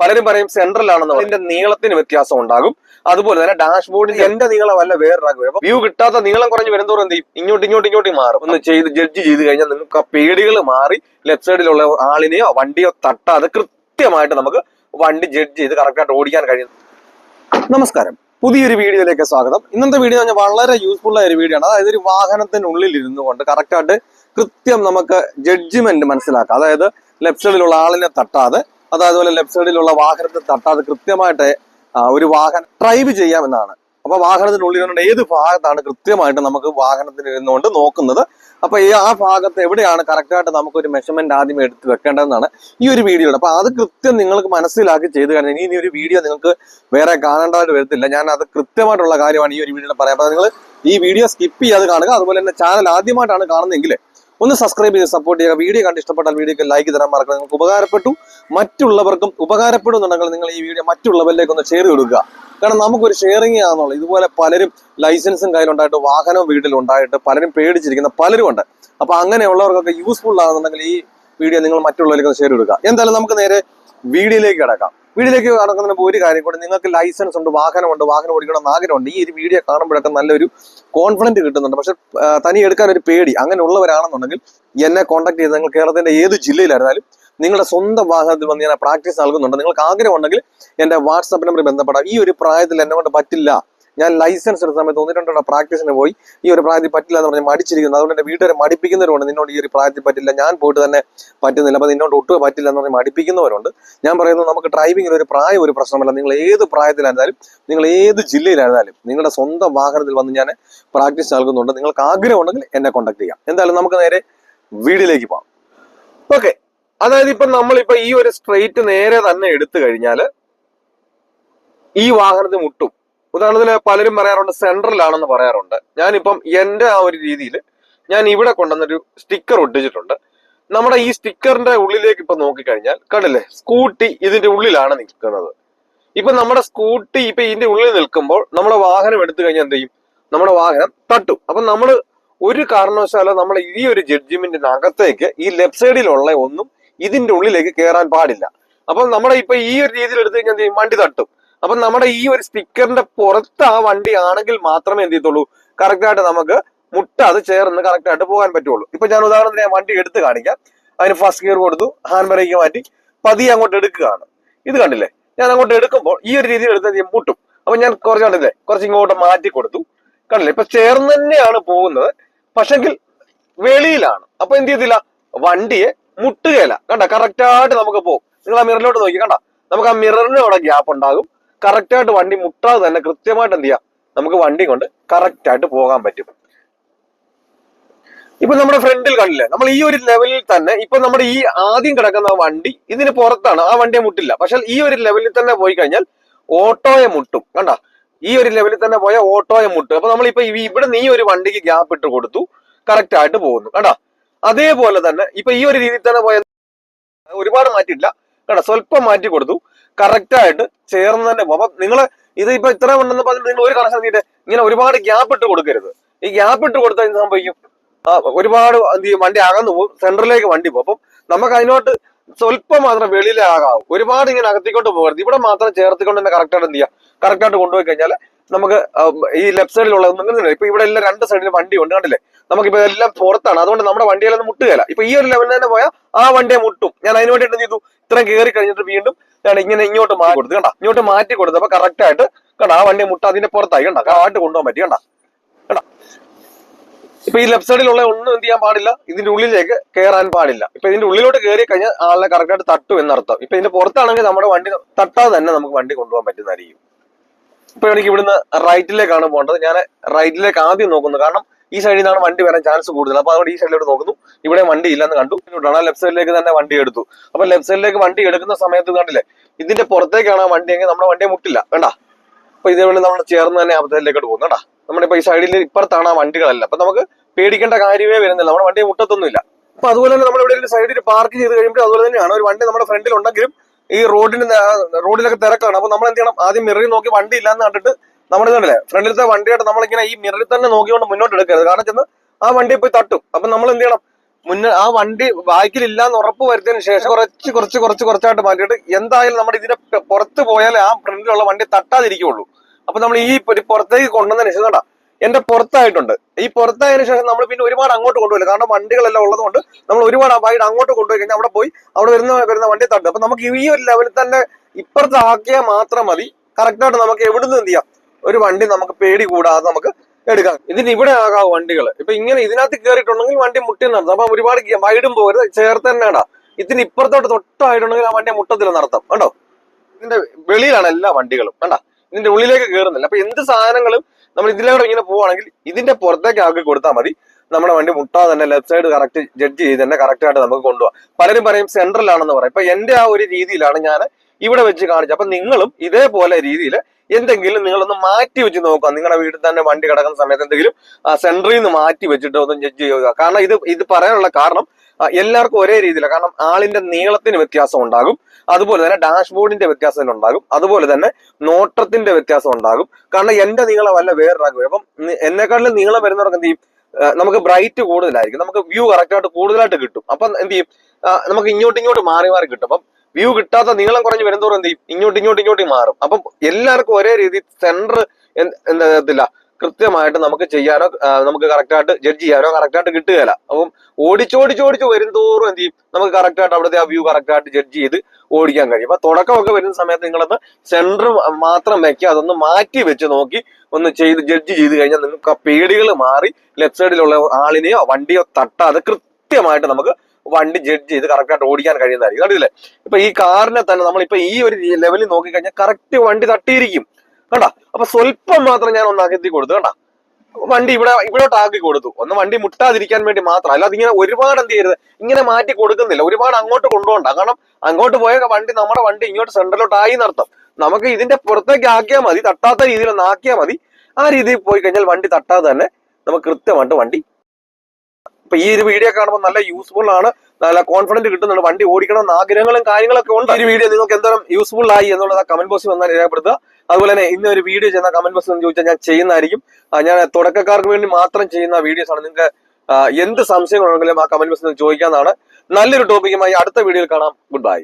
പലരും പറയും സെൻട്രലാണെന്ന്. അതിന്റെ നീളത്തിന് വ്യത്യാസം ഉണ്ടാകും. അതുപോലെ തന്നെ ഡാഷ്ബോർഡിന്റെ എന്റെ നീളമല്ല വേറൊരാൾക്ക് വ്യൂ കിട്ടാത്ത നീളം കുറഞ്ഞ് വരുന്നതോറും എന്ത് ചെയ്യും? ഇങ്ങോട്ട് ഇങ്ങോട്ട് ഇങ്ങോട്ട് മാറും. ഒന്ന് ചെയ്ത് ജഡ്ജ് ചെയ്ത് കഴിഞ്ഞാൽ നിങ്ങൾക്ക് ആ പേടികൾ മാറി ലെഫ്റ്റ് സൈഡിലുള്ള ആളിനെയോ വണ്ടിയോ തട്ടാതെ കൃത്യമായിട്ട് നമുക്ക് വണ്ടി ജഡ്ജ് ചെയ്ത് കറക്റ്റായിട്ട് ഓടിക്കാൻ കഴിയും. നമസ്കാരം. പുതിയൊരു വീഡിയോയിലേക്ക് സ്വാഗതം. ഇന്നത്തെ വീഡിയോ എന്ന് പറഞ്ഞാൽ വളരെ യൂസ്ഫുൾ ആയ ഒരു വീഡിയോ ആണ്. അതായത് ഒരു വാഹനത്തിനുള്ളിൽ ഇരുന്നു കൊണ്ട് കറക്റ്റായിട്ട് കൃത്യം നമുക്ക് ജഡ്ജ്മെന്റ് മനസ്സിലാക്കാം. അതായത് ലെഫ്റ്റ് സൈഡിലുള്ള ആളിനെ തട്ടാതെ അതായത് ലെഫ്റ്റ് സൈഡിലുള്ള വാഹനത്തെ തട്ടാതെ കൃത്യമായിട്ട് ഒരു വാഹനം ഡ്രൈവ് ചെയ്യാമെന്നാണ്. അപ്പൊ വാഹനത്തിനുള്ളിൽ ഏത് ഭാഗത്താണ് കൃത്യമായിട്ട് നമുക്ക് വാഹനത്തിൽ ഇരുന്നുകൊണ്ട് നോക്കുന്നത്? അപ്പൊ ഈ ആ ഭാഗത്ത് എവിടെയാണ് കറക്റ്റായിട്ട് നമുക്ക് ഒരു മെഷർമെന്റ് ആദ്യം എടുത്ത് വെക്കേണ്ടതെന്നാണ് ഈ ഒരു വീഡിയോ അപ്പൊ അത് കൃത്യം നിങ്ങൾക്ക് മനസ്സിലാക്കി ചെയ്ത് കഴിഞ്ഞാൽ ഇനി ഒരു വീഡിയോ നിങ്ങൾക്ക് വേറെ കാണേണ്ടതായിട്ട് വരത്തില്ല. ഞാൻ അത് കൃത്യമായിട്ടുള്ള കാര്യമാണ് ഈ ഒരു വീഡിയോ പറയാം അപ്പൊ നിങ്ങൾ ഈ വീഡിയോ സ്കിപ്പ് ചെയ്യാതെ കാണുക. അതുപോലെ തന്നെ ചാനൽ ആദ്യമായിട്ടാണ് കാണുന്നതെങ്കിൽ ഒന്ന് സബ്സ്ക്രൈബ് ചെയ്ത് സപ്പോർട്ട് ചെയ്യുക. വീഡിയോ കണ്ട് ഇഷ്ടപ്പെട്ടാൽ വീഡിയോക്ക് ലൈക്ക് തരാൻ മറക്കുക നിങ്ങൾക്ക് ഉപകാരപ്പെട്ടു മറ്റുള്ളവർക്കും ഉപകാരപ്പെടുന്നുണ്ടെങ്കിൽ നിങ്ങൾ ഈ വീഡിയോ മറ്റുള്ളവരിലേക്ക് ഒന്ന് ഷെയർ കൊടുക്കുക. കാരണം നമുക്കൊരു ഷെയറിങ് ആണെന്നുള്ളത് ഇതുപോലെ പലരും ലൈസൻസും കയ്യിലുണ്ടായിട്ട് വാഹനവും വീട്ടിലുണ്ടായിട്ട് പലരും പേടിച്ചിരിക്കുന്ന പലരും ഉണ്ട്. അപ്പൊ അങ്ങനെയുള്ളവർക്കൊക്കെ യൂസ്ഫുൾ ആകുന്നുണ്ടെങ്കിൽ ഈ വീഡിയോ നിങ്ങൾ മറ്റുള്ളവരിലേക്ക് ഒന്ന് ഷെയർ കൊടുക്കുക. എന്തായാലും നമുക്ക് നേരെ വീഡിയോയിലേക്ക് കിടക്കാം. വീഡിയോയിലേക്ക് നടക്കുന്നതിന് ഒരു കാര്യം കൂടെ നിങ്ങൾക്ക് ലൈസൻസ് ഉണ്ട് വാഹനമുണ്ട് വാഹനം ഓടിക്കണം എന്ന് ആഗ്രഹമുണ്ട് ഈ ഒരു വീഡിയോ കാണുമ്പോഴൊക്കെ നല്ലൊരു കോൺഫിഡന്റ് കിട്ടുന്നുണ്ട്. പക്ഷെ തനി എടുക്കാൻ ഒരു പേടി. അങ്ങനെ ഉള്ളവരാണെന്നുണ്ടെങ്കിൽ എന്നെ കോൺടാക്ട് ചെയ്ത് നിങ്ങൾ കേരളത്തിന്റെ ഏത് ജില്ലയിലായിരുന്നാലും നിങ്ങളുടെ സ്വന്തം വാഹനത്തിൽ വന്ന് ഞാൻ പ്രാക്ടീസ് നൽകുന്നുണ്ട്. നിങ്ങൾക്ക് ആഗ്രഹമുണ്ടെങ്കിൽ എന്റെ വാട്സാപ്പ് നമ്പർ ബന്ധപ്പെടാം. ഈ ഒരു പ്രായത്തിൽ എന്നെ കൊണ്ട് പറ്റില്ല. ഞാൻ ലൈസൻസ് എടുത്ത സമയത്ത് ഒന്ന് രണ്ടോ പ്രാക്ടീസിന് പോയി. ഈ ഒരു പ്രായത്തിൽ പറ്റില്ല എന്ന് പറഞ്ഞ് മടിച്ചിരിക്കുന്നു. അതുകൊണ്ട് എന്റെ വീട്ടുകാരെ മടിപ്പിക്കുന്നവരുണ്ട്. നിന്നോട് ഈ ഒരു പ്രായത്തിൽ പറ്റില്ല. ഞാൻ പോയിട്ട് തന്നെ പറ്റുന്നില്ല. അപ്പൊ നിന്നോട് ഒട്ടും പറ്റില്ല എന്ന് പറഞ്ഞ് മടിപ്പിക്കുന്നവരുണ്ട്. ഞാൻ പറയുന്നത് നമുക്ക് ഡ്രൈവിംഗിൽ ഒരു പ്രായം ഒരു പ്രശ്നമല്ല. നിങ്ങൾ ഏത് പ്രായത്തിലായിരുന്നാലും നിങ്ങൾ ഏത് ജില്ലയിലായിരുന്നാലും നിങ്ങളുടെ സ്വന്തം വാഹനത്തിൽ വന്ന് ഞാൻ പ്രാക്ടീസ് നൽകുന്നുണ്ട്. നിങ്ങൾക്ക് ആഗ്രഹമുണ്ടെങ്കിൽ എന്നെ കോൺടാക്ട് ചെയ്യാം. എന്തായാലും നമുക്ക് നേരെ വീടിലേക്ക് പോകാം. ഓക്കെ അതായത് ഇപ്പൊ നമ്മളിപ്പോ ഈ ഒരു സ്ട്രെയിറ്റ് നേരെ തന്നെ എടുത്തു കഴിഞ്ഞാൽ ഈ വാഹനത്തിൽ മുട്ടും ഉദാഹരണത്തിന് പലരും പറയാറുണ്ട് സെൻട്രലാണെന്ന് പറയാറുണ്ട്. ഞാനിപ്പം എന്റെ ആ ഒരു രീതിയിൽ ഞാൻ ഇവിടെ കൊണ്ടുവന്നൊരു സ്റ്റിക്കർ ഒട്ടിച്ചിട്ടുണ്ട്. നമ്മുടെ ഈ സ്റ്റിക്കറിന്റെ ഉള്ളിലേക്ക് ഇപ്പൊ നോക്കിക്കഴിഞ്ഞാൽ കണ്ടില്ലേ സ്കൂട്ടി ഇതിന്റെ ഉള്ളിലാണ് നിൽക്കുന്നത്. ഇപ്പൊ നമ്മുടെ സ്കൂട്ടി ഇപ്പൊ ഇതിന്റെ ഉള്ളിൽ നിൽക്കുമ്പോൾ നമ്മുടെ വാഹനം എടുത്തു കഴിഞ്ഞാൽ എന്ത് ചെയ്യും? നമ്മുടെ വാഹനം തട്ടു. അപ്പൊ നമ്മൾ ഒരു കാരണവശാലും നമ്മൾ ഈ ഒരു ജഡ്ജിമെന്റിന് അകത്തേക്ക് ഈ ലെഫ്റ്റ് സൈഡിലുള്ള ഒന്നും ഇതിന്റെ ഉള്ളിലേക്ക് കയറാൻ പാടില്ല. അപ്പൊ നമ്മുടെ ഇപ്പൊ ഈ ഒരു രീതിയിൽ എടുത്തു കഴിഞ്ഞാൽ എന്ത് ചെയ്യും? വണ്ടി തട്ടും. അപ്പൊ നമ്മുടെ ഈ ഒരു സ്റ്റിക്കറിന്റെ പുറത്ത് ആ വണ്ടി ആണെങ്കിൽ മാത്രമേ എന്ത് ചെയ്യത്തുള്ളൂ? കറക്റ്റ് ആയിട്ട് നമുക്ക് അത് ചേർന്ന് കറക്റ്റ് ആയിട്ട് പോകാൻ പറ്റുള്ളൂ. ഇപ്പൊ ഞാൻ ഉദാഹരണത്തിന് ഞാൻ വണ്ടി എടുത്ത് കാണിക്കാം. അതിന് ഫസ്റ്റ് ഗിയർ കൊടുത്തു ഹാൻഡ് ബ്രേക്ക് മാറ്റി പതിയെ അങ്ങോട്ട് എടുക്കുകയാണ്. ഇത് കണ്ടില്ലേ? ഞാൻ അങ്ങോട്ട് എടുക്കുമ്പോൾ ഈ ഒരു രീതിയിൽ എടുത്ത് ഞാൻ മുട്ടും. അപ്പൊ ഞാൻ കുറച്ച് കണ്ടില്ലേ? കുറച്ച് ഇങ്ങോട്ട് മാറ്റി കൊടുത്തു. കണ്ടില്ലേ? ഇപ്പൊ ചേർന്ന് തന്നെയാണ് പോകുന്നത്. പക്ഷെങ്കിൽ വെളിയിലാണ്. അപ്പൊ എന്ത് ചെയ്തില്ല വണ്ടിയെ മുട്ടുകയില്ല. കണ്ട? കറക്റ്റ് ആയിട്ട് നമുക്ക് പോകും നിങ്ങൾ ആ മിററിലോട്ട് നോക്കി കണ്ട? നമുക്ക് ആ മിററിന് അവിടെ ഗ്യാപ്പ് ഉണ്ടാകും. കറക്റ്റ് ആയിട്ട് വണ്ടി മുട്ടാതെ തന്നെ കൃത്യമായിട്ട് എന്ത് ചെയ്യാം? നമുക്ക് വണ്ടി കൊണ്ട് കറക്റ്റ് ആയിട്ട് പോകാൻ പറ്റും. ഇപ്പൊ നമ്മുടെ ഫ്രണ്ടിൽ കണ്ടില്ലേ? നമ്മൾ ഈ ഒരു ലെവലിൽ തന്നെ ഇപ്പൊ നമ്മുടെ ഈ ആദ്യം കിടക്കുന്ന വണ്ടി ഇതിന് പുറത്താണ്. ആ വണ്ടിയെ മുട്ടില്ല. പക്ഷെ ഈ ഒരു ലെവലിൽ തന്നെ പോയി കഴിഞ്ഞാൽ ഓട്ടോയെ മുട്ടും. കണ്ട? ഈ ഒരു ലെവലിൽ തന്നെ പോയ ഓട്ടോയെ മുട്ടും. അപ്പൊ നമ്മളിപ്പോ ഇവിടെ നീ ഒരു വണ്ടിക്ക് ഗ്യാപ്പ് ഇട്ട് കൊടുത്തു. കറക്റ്റ് ആയിട്ട് പോകുന്നു. കണ്ട? അതേപോലെ തന്നെ ഇപ്പൊ ഈ ഒരു രീതിയിൽ തന്നെ പോയ ഒരുപാട് മാറ്റിയില്ല കണ്ട? സ്വല്പം മാറ്റി കൊടുത്തു. കറക്റ്റ് ആയിട്ട് ചേർന്ന് തന്നെ പോകും. അപ്പൊ നിങ്ങൾ ഇത് ഇപ്പൊ ഇത്ര ഉണ്ടെന്ന് പറഞ്ഞിട്ട് നിങ്ങൾ ഒരു കണക്ഷൻ നീട്ടെ ഇങ്ങനെ ഒരുപാട് ഗ്യാപ്പ് ഇട്ട് കൊടുക്കരുത്. ഈ ഗ്യാപ്പ് ഇട്ട് കൊടുത്താൽ എന്ത് സംഭവിക്കും? ഒരുപാട് എന്ത് ചെയ്യും? വണ്ടി അകന്നു പോകും സെന്ററിലേക്ക് വണ്ടി പോകും. അപ്പം നമുക്ക് അതിനോട്ട് സ്വല്പം മാത്രം വെളിയിലാകാവും. ഒരുപാട് ഇങ്ങനെ അകത്തിക്കൊണ്ട് പോകരുത്. ഇവിടെ മാത്രം ചേർത്തിക്കൊണ്ട് തന്നെ കറക്റ്റ് ആയിട്ട് എന്ത് ചെയ്യാം? കറക്റ്റ് ആയിട്ട് കൊണ്ടുപോയി കഴിഞ്ഞാൽ നമുക്ക് ഈ ലെഫ്റ്റ് സൈഡിലുള്ള ഒന്നും ഇപ്പൊ ഇവിടെ എല്ലാം രണ്ട് സൈഡിൽ വണ്ടി ഉണ്ട് കണ്ടില്ലേ? നമുക്കിപ്പോ എല്ലാം പുറത്താണ്. അതുകൊണ്ട് നമ്മുടെ വണ്ടിയിലൊന്നും മുട്ടുകയില്ല ഇപ്പൊ ഈ ഒരു ലെവലിൽ തന്നെ പോയാൽ ആ വണ്ടിയെ മുട്ടും. ഞാൻ അതിന് വേണ്ടി എന്ത് ചെയ്തു? ഇത്രയും കയറി കഴിഞ്ഞിട്ട് വീണ്ടും ഞാൻ ഇങ്ങനെ ഇങ്ങോട്ട് മാറ്റി കൊടുത്തു കണ്ട? ഇങ്ങോട്ട് മാറ്റി കൊടുത്തപ്പോ കറക്റ്റ് ആയിട്ട് കണ്ട ആ വണ്ടി മുട്ട അതിന്റെ പുറത്തായി കണ്ട? കാട്ട് കൊണ്ടുപോകാൻ പറ്റി കണ്ട? കണ്ട? ഇപ്പൊ ഈ ലെഫ്റ്റ് സൈഡിലുള്ള ഒന്നും എന്ത് ചെയ്യാൻ പാടില്ല. ഇതിന്റെ ഉള്ളിലേക്ക് കയറാൻ പാടില്ല. ഇപ്പൊ ഇതിന്റെ ഉള്ളിലോട്ട് കയറി കഴിഞ്ഞാൽ ആളെ കറക്റ്റ് തട്ടും എന്നർത്ഥം. ഇപ്പൊ ഇതിന്റെ പുറത്താണെങ്കിൽ നമ്മുടെ വണ്ടി തട്ടാതെ തന്നെ നമുക്ക് വണ്ടി കൊണ്ടുപോകാൻ പറ്റുന്നതായിരിക്കും. ഇപ്പൊ എനിക്ക് ഇവിടുന്ന് റൈറ്റിലേക്കാണ് പോകേണ്ടത്. ഞാൻ റൈറ്റിലേക്ക് ആദ്യം നോക്കുന്നത് കാരണം ഈ സൈഡിൽ നിന്നാണ് വണ്ടി വരാൻ ചാൻസ് കൂടുതൽ. അപ്പൊ അതുകൊണ്ട് ഈ സൈഡിലോട്ട് നോക്കുന്നു. ഇവിടെ വണ്ടി ഇല്ലെന്ന് കണ്ടു. ആണ് ലെഫ്റ്റ് സൈഡിലേക്ക് തന്നെ വണ്ടി എടുത്തു. അപ്പൊ ലെഫ്റ്റ് സൈഡിലേക്ക് വണ്ടി എടുക്കുന്ന സമയത്ത് കണ്ടില്ലേ? ഇതിന്റെ പുറത്തേക്കാണ് ആ വണ്ടി എങ്കിൽ നമ്മുടെ വണ്ടിയെ മുട്ടില്ല. വേണ്ട അപ്പൊ ഇതേപോലെ നമ്മൾ ചേർന്ന് തന്നെ അബദ്ധത്തിലേക്കോട്ട് പോകുന്നു. കേട്ടാ നമ്മുടെ ഇപ്പൊ ഈ സൈഡിൽ ഇപ്പുറത്താണ് ആ വണ്ടികളല്ല. അപ്പൊ നമുക്ക് പേടിക്കേണ്ട കാര്യമേ വരുന്നില്ല. നമ്മുടെ വണ്ടിയെ മുട്ടത്തൊന്നുമില്ല. അപ്പൊ അതുപോലെ തന്നെ നമ്മൾ ഇവിടെ ഒരു സൈഡിൽ പാർക്ക് ചെയ്ത് കഴിയുമ്പോൾ അതുപോലെ തന്നെയാണ്. ഒരു വണ്ടി നമ്മുടെ ഫ്രണ്ടിൽ ഉണ്ടെങ്കിലും ഈ റോഡിന് റോഡിലൊക്കെ തിരക്കാണ്. അപ്പൊ നമ്മൾ എന്ത് ചെയ്യണം? ആദ്യം മിററിൽ നോക്കി വണ്ടി ഇല്ലാന്ന് കണ്ടിട്ട് നമ്മൾ കണ്ടില്ലേ? ഫ്രണ്ടിലത്തെ വണ്ടിയായിട്ട് നമ്മളിങ്ങനെ ഈ മിററിൽ തന്നെ നോക്കിക്കൊണ്ട് മുന്നോട്ട് എടുക്കരുത്. കാരണം ചെന്ന് ആ വണ്ടി പോയി തട്ടും. അപ്പൊ നമ്മൾ എന്ത് ചെയ്യണം? മുന്നേ ആ വണ്ടി ബാക്കിലില്ല ഉറപ്പ് വരുത്തിയതിന് ശേഷം കുറച്ച് കുറച്ച് കുറച്ച് കുറച്ചായിട്ട് മാറ്റിയിട്ട് എന്തായാലും നമ്മുടെ ഇതിന്റെ പുറത്ത് പോയാൽ ആ ഫ്രണ്ടിലുള്ള വണ്ടി തട്ടാതിരിക്കുള്ളൂ. അപ്പൊ നമ്മൾ ഈ പുറത്തേക്ക് കൊണ്ടുവന്നതിന് ശേഷം കണ്ടാ എന്റെ പുറത്തായിട്ടുണ്ട്. ഈ പുറത്തായതിനു ശേഷം നമ്മൾ പിന്നെ ഒരുപാട് അങ്ങോട്ട് കൊണ്ടുപോയില്ല കാരണം വണ്ടികളെല്ലാം ഉള്ളത് കൊണ്ട് നമ്മൾ ഒരുപാട് വൈഡ് അങ്ങോട്ട് കൊണ്ടുപോയി കഴിഞ്ഞാൽ അവിടെ പോയി അവിടെ വരുന്ന വരുന്ന വണ്ടി തട്ടും. അപ്പൊ നമുക്ക് ഈ ഒരു ലെവലിൽ തന്നെ ഇപ്പുറത്താക്കിയാൽ മാത്രം മതി. കറക്റ്റായിട്ട് നമുക്ക് എവിടുന്ന് എന്ത് ചെയ്യാം? ഒരു വണ്ടി നമുക്ക് പേടി കൂടാതെ നമുക്ക് എടുക്കാം. ഇതിന് ഇവിടെ ആകാം വണ്ടികൾ. ഇപ്പൊ ഇങ്ങനെ ഇതിനകത്ത് കയറിയിട്ടുണ്ടെങ്കിൽ വണ്ടി മുട്ടി നടത്തും. അപ്പൊ ഒരുപാട് വൈഡും പോകരുത്. ചേർത്ത് തന്നെ ഇടാം ഇതിന് ഇപ്പുറത്തോട്ട് തൊട്ടായിട്ടുണ്ടെങ്കിൽ ആ വണ്ടി മുട്ടത്തിൽ നടത്താം. കണ്ടോ? ഇതിന്റെ വെളിയിലാണ് എല്ലാ വണ്ടികളും. കണ്ട? ഇതിന്റെ ഉള്ളിലേക്ക് കയറുന്നില്ല അപ്പൊ എന്ത് സാധനങ്ങളും നമ്മൾ ഇതിലൂടെ ഇങ്ങനെ പോവാണെങ്കിൽ ഇതിന്റെ പുറത്തേക്ക് ആക്കി കൊടുത്താൽ മതി. നമ്മുടെ വണ്ടി മുട്ടാതെ തന്നെ ലെഫ്റ്റ് സൈഡ് കറക്റ്റ് ജഡ്ജ് ചെയ്ത് തന്നെ കറക്റ്റ് ആയിട്ട് നമുക്ക് കൊണ്ടുപോകാം. പലരും പറയും സെൻട്രലാണെന്ന് പറയും. ഇപ്പൊ എന്റെ ആ ഒരു രീതിയിലാണ് ഞാൻ ഇവിടെ വെച്ച് കാണിച്ചത്. അപ്പൊ നിങ്ങളും ഇതേപോലെ രീതിയിൽ എന്തെങ്കിലും നിങ്ങളൊന്ന് മാറ്റി വെച്ച് നോക്കുക. നിങ്ങളുടെ വീട്ടിൽ തന്നെ വണ്ടി കിടക്കുന്ന സമയത്ത് എന്തെങ്കിലും സെൻട്രിൽ നിന്ന് മാറ്റി വെച്ചിട്ട് ഒന്ന് ജഡ്ജ് ചെയ്യുക. കാരണം ഇത് ഇത് പറയാനുള്ള കാരണം എല്ലാവർക്കും ഒരേ രീതിയിലാണ് കാരണം ആളിന്റെ നീളത്തിന് വ്യത്യാസം ഉണ്ടാകും. അതുപോലെ തന്നെ ഡാഷ്ബോർഡിന്റെ വ്യത്യാസം ഉണ്ടാകും. അതുപോലെ തന്നെ നോട്ടത്തിന്റെ വ്യത്യാസം ഉണ്ടാകും. കാരണം എന്റെ നീളം അല്ല വേറൊരാൾക്ക് അപ്പം എന്നെക്കാട്ടിലും നീളം വരുന്നവർക്ക് എന്ത് ചെയ്യും? നമുക്ക് ബ്രൈറ്റ് കൂടുതലായിരിക്കും. നമുക്ക് വ്യൂ കറക്റ്റ് ആയിട്ട് കൂടുതലായിട്ട് കിട്ടും. അപ്പം എന്ത് ചെയ്യും? നമുക്ക് ഇങ്ങോട്ട് ഇങ്ങോട്ട് മാറി മാറി കിട്ടും. അപ്പം വ്യൂ കിട്ടാത്ത നീളം കുറഞ്ഞ് വരുന്നതോറും എന്ത് ചെയ്യും? ഇങ്ങോട്ട് ഇങ്ങോട്ട് ഇങ്ങോട്ട് മാറും. അപ്പം എല്ലാവർക്കും ഒരേ രീതി സെന്റർ എന്താ ഇതില്ല. കൃത്യമായിട്ട് നമുക്ക് ചെയ്യാനോ നമുക്ക് കറക്റ്റായിട്ട് ജഡ്ജ് ചെയ്യാനോ കറക്റ്റായിട്ട് കിട്ടുകയില്ല. അപ്പം ഓടിച്ചോടിച്ചോടിച്ച് തോറും എന്ത് ചെയ്യും? നമുക്ക് കറക്റ്റായിട്ട് അവിടുത്തെ ആ വ്യൂ കറക്റ്റായിട്ട് ജഡ്ജ് ചെയ്ത് ഓടിക്കാൻ കഴിയും. അപ്പൊ തുടക്കമൊക്കെ വരുന്ന സമയത്ത് നിങ്ങളൊന്ന് സെന്റർ മാത്രം വെക്കുക. അതൊന്ന് മാറ്റി വെച്ച് നോക്കി ഒന്ന് ചെയ്ത് ജഡ്ജ് ചെയ്ത് കഴിഞ്ഞാൽ നിങ്ങൾക്ക് ആ പേടികൾ മാറി ലെഫ്റ്റ് സൈഡിലുള്ള ആളിനെയോ വണ്ടിയോ തട്ടാതെ കൃത്യമായിട്ട് നമുക്ക് വണ്ടി ജഡ്ജ് ചെയ്ത് കറക്റ്റായിട്ട് ഓടിക്കാൻ കഴിയുന്നതായിരിക്കും. കണ്ടില്ലേ ഇപ്പൊ ഈ കാറിനെ തന്നെ നമ്മളിപ്പോ ഈ ഒരു ലെവലിൽ നോക്കിക്കഴിഞ്ഞാൽ കറക്റ്റ് വണ്ടി തട്ടിയിരിക്കും. കണ്ട? അപ്പൊ സ്വല്പം മാത്രം ഞാൻ ഒന്ന് അകത്തി കൊടുത്തു കണ്ട? വണ്ടി ഇവിടെ ഇവിടോട്ട് ആക്കി കൊടുത്തു. ഒന്ന് വണ്ടി മുട്ടാതിരിക്കാൻ വേണ്ടി മാത്രം. അല്ലാതെ ഇങ്ങനെ ഒരുപാട് എന്ത് ചെയ്യരുത്. ഇങ്ങനെ മാറ്റി കൊടുക്കുന്നില്ല. ഒരുപാട് അങ്ങോട്ട് കൊണ്ടുപോകണ്ട. കാരണം അങ്ങോട്ട് പോയ വണ്ടി നമ്മുടെ വണ്ടി ഇങ്ങോട്ട് സെന്ററിലോട്ട് ആയി നടത്തും നമുക്ക് ഇതിന്റെ പുറത്തേക്ക് ആക്കിയാൽ മതി. തട്ടാത്ത രീതിയിൽ ഒന്ന് ആക്കിയാൽ മതി. ആ രീതിയിൽ പോയി കഴിഞ്ഞാൽ വണ്ടി തട്ടാതെ തന്നെ നമുക്ക് കൃത്യമായിട്ട് വണ്ടി ഇപ്പൊ ഈ ഒരു വീഡിയോ കാണുമ്പോൾ നല്ല യൂസ്ഫുൾ ആണ്. നല്ല കോൺഫിഡന്റ് കിട്ടുന്നുണ്ട്. വണ്ടി ഓടിക്കണം എന്ന് ആഗ്രഹങ്ങളും കാര്യങ്ങളൊക്കെ ഉണ്ട്. ഈ വീഡിയോ നിങ്ങൾക്ക് എന്തോരം യൂസ്ഫുൾ ആയി എന്നുള്ളത് കമന്റ് ബോക്സിൽ വന്നാൽ രേഖപ്പെടുത്തുക. അതുപോലെ തന്നെ ഇന്ന് ഒരു വീഡിയോ ചെയ്യുന്ന കമന്റ് ബോക്സിൽ എന്ന് ചോദിച്ചാൽ ഞാൻ ചെയ്യുന്നതായിരിക്കും. ഞാൻ തുടക്കക്കാർക്ക് വേണ്ടി മാത്രം ചെയ്യുന്ന വീഡിയോസ് ആണ്. നിങ്ങൾക്ക് എന്ത് സംശയങ്ങളുണ്ടെങ്കിലും ആ കമന്റ് ബോക്സിൽ ചോദിക്കാന്നാണ് നല്ലൊരു ടോപ്പിക്കുമായി അടുത്ത വീഡിയോയിൽ കാണാം. Good bye